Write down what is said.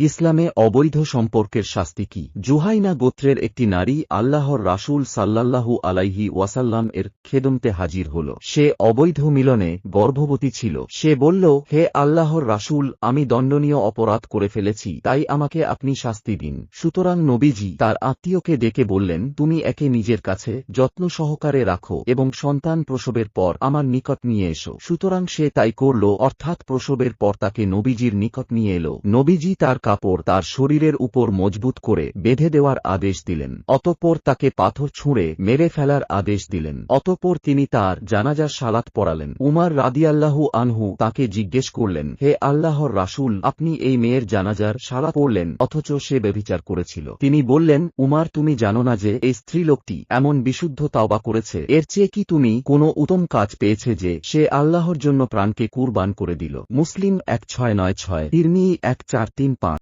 ইসলামে অবৈধ সম্পর্কের শাস্তি কি? জুহাইনা গোত্রের একটি নারী আল্লাহর রাসূল সাল্লাল্লাহু আলাইহি ওয়াসাল্লাম এর খেদমতে হাজির হল। সে অবৈধ মিলনে গর্ভবতী ছিল। সে বলল, হে আল্লাহর রাসূল, আমি দণ্ডনীয় অপরাধ করে ফেলেছি, তাই আমাকে আপনি শাস্তি দিন। সুতরাং নবীজি তার আত্মীয়কে ডেকে বললেন, তুমি একে নিজের কাছে যত্ন সহকারে রাখো এবং সন্তান প্রসবের পর আমার নিকট নিয়ে এসো। সুতরাং সে তাই করল, অর্থাৎ প্রসবের পর তাকে নবীজির নিকট নিয়ে এলো। নবীজি তার কাপড় তার শরীরের উপর মজবুত করে বেঁধে দেওয়ার আদেশ দিলেন। অতঃপর তাকে পাথর ছুঁড়ে মেরে ফেলার আদেশ দিলেন। অতঃপর তিনি তার জানাজার সালাত পড়ালেন। উমার রাদিয়াল্লাহু আনহু তাকে জিজ্ঞেস করলেন, হে আল্লাহর রাসূল, আপনি এই মেয়ের জানাজার সালা পড়লেন, অথচ সে ব্যভিচার করেছিল? তিনি বললেন, উমার, তুমি জানো না যে এই স্ত্রীলোকটি এমন বিশুদ্ধ তাওবা করেছে। এর চেয়ে কি তুমি কোনো উত্তম কাজ পেয়েছে যে সে আল্লাহর জন্য প্রাণকে কুরবান করে দিল? মুসলিম এক ছয় নয় ছয় তিরমি এক চার তিন পাঁচ।